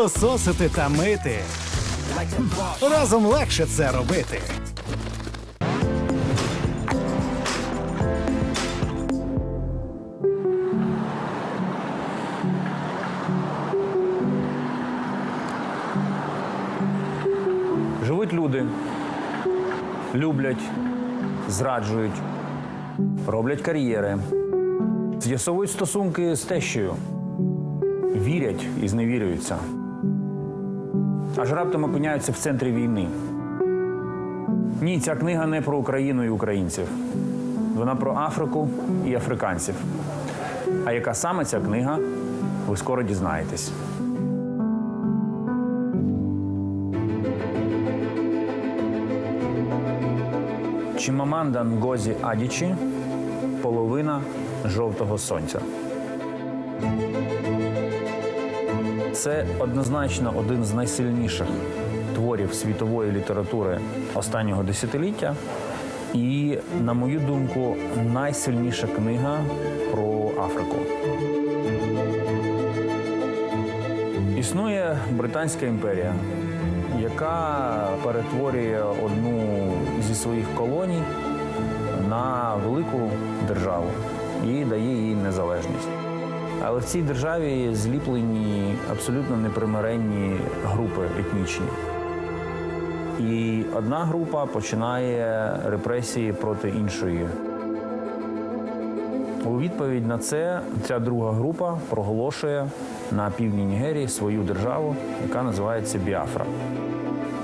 пилососити та мити. Разом легше це робити. Живуть люди, люблять, зраджують, роблять кар'єри, з'ясовують стосунки з тещею, вірять і зневірюються. Аж раптом опиняються в центрі війни. Ні, ця книга не про Україну і українців. Вона про Африку і африканців. А яка саме ця книга, ви скоро дізнаєтесь. Чимаманда Нгозі Адічі половина жовтого сонця. Це однозначно один з найсильніших творів світової літератури останнього десятиліття. І, на мою думку, найсильніша книга про Африку. Існує Британська імперія, яка перетворює одну зі своїх колоній на велику державу і дає їй незалежність. Але в цій державі зліплені абсолютно непримиренні групи етнічні. І одна група починає репресії проти іншої. У відповідь на це ця друга група проголошує на півдні Нігерії свою державу, яка називається Біафра.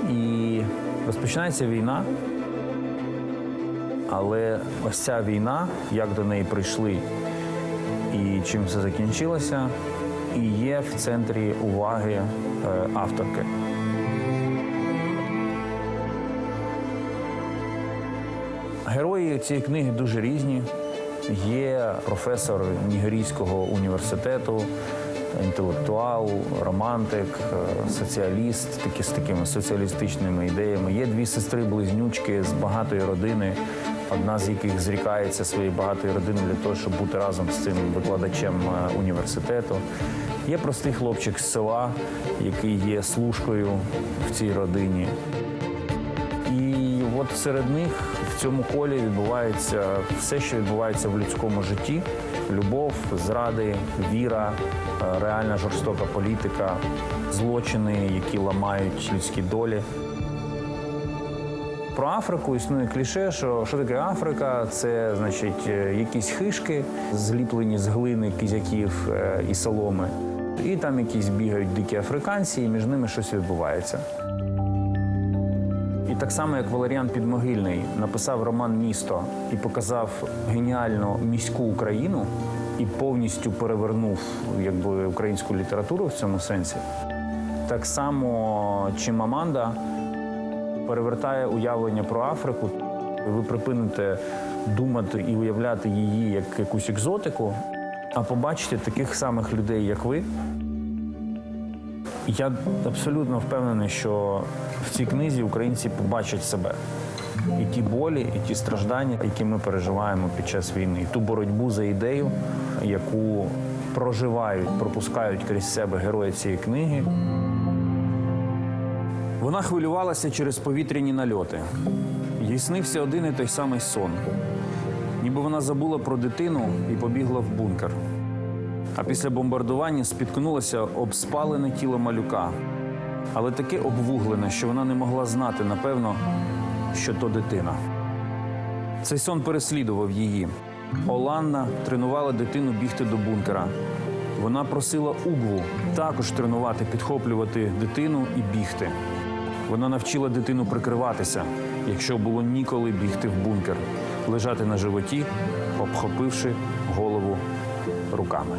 І розпочинається війна. Але ось ця війна, як до неї прийшли і чим це закінчилося, і є в центрі уваги е, авторки. Герої цієї книги дуже різні. Є професор Нігерійського університету, інтелектуал, романтик, е, соціаліст, такі з такими соціалістичними ідеями. Є дві сестри-близнючки з багатої родини, одна з яких зрікається своєї багатої родини для того, щоб бути разом з цим викладачем е, університету. Є простий хлопчик з села, який є служкою в цій родині. І от серед них в цьому колі відбувається все, що відбувається в людському житті: любов, зради, віра, е, реальна жорстока політика, злочини, які ламають людські долі. Про Африку існує кліше, що що таке Африка? Це значить е, якісь хишки, зліплені з глини, кізяків е, і соломи. І там якісь бігають дикі африканці, і між ними щось відбувається. І так само, як Валеріан Підмогильний написав роман Місто і показав геніальну міську Україну і повністю перевернув якби українську літературу в цьому сенсі. Так само Чимаманда перевертає уявлення про Африку. Ви припините думати і уявляти її як якусь екзотику, а побачите таких самих людей, як ви, я абсолютно впевнений, що в цій книзі українці побачать себе. І ті болі, і ті страждання, які ми переживаємо під час війни, і ту боротьбу за ідею, яку проживають, пропускають крізь себе герої цієї книги. Вона хвилювалася через повітряні нальоти. Їй снився один і той самий сон. Ніби вона забула про дитину і побігла в бункер. А після бомбардування спіткнулася об спалене тіло малюка, але таке обвуглене, що вона не могла знати, напевно, що то дитина. Цей сон переслідував її. Оланна тренувала дитину бігти до бункера. Вона просила Угву також тренувати, підхоплювати дитину і бігти. Вона навчила дитину прикриватися, якщо було ніколи бігти в бункер, лежати на животі, обхопивши голову руками.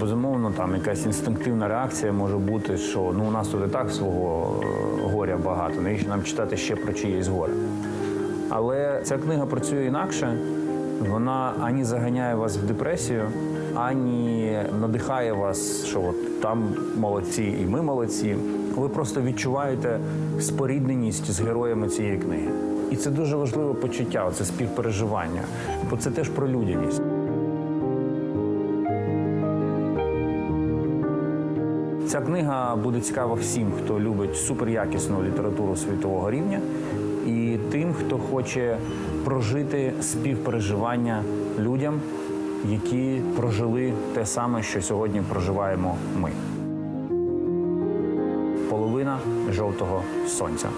Безумовно, там якась інстинктивна реакція може бути, що ну у нас тут і так свого е, горя багато. Навіщо нам читати ще про чиєсь горе? Але ця книга працює інакше. Вона ані заганяє вас в депресію, ані надихає вас, що от там молодці, і ми молодці. Ви просто відчуваєте спорідненість з героями цієї книги. І це дуже важливе почуття, це співпереживання, бо це теж про людяність. Ця книга буде цікава всім, хто любить суперякісну літературу світового рівня, і тим, хто хоче прожити співпереживання людям, які прожили те саме, що сьогодні проживаємо ми. Половина жовтого сонця.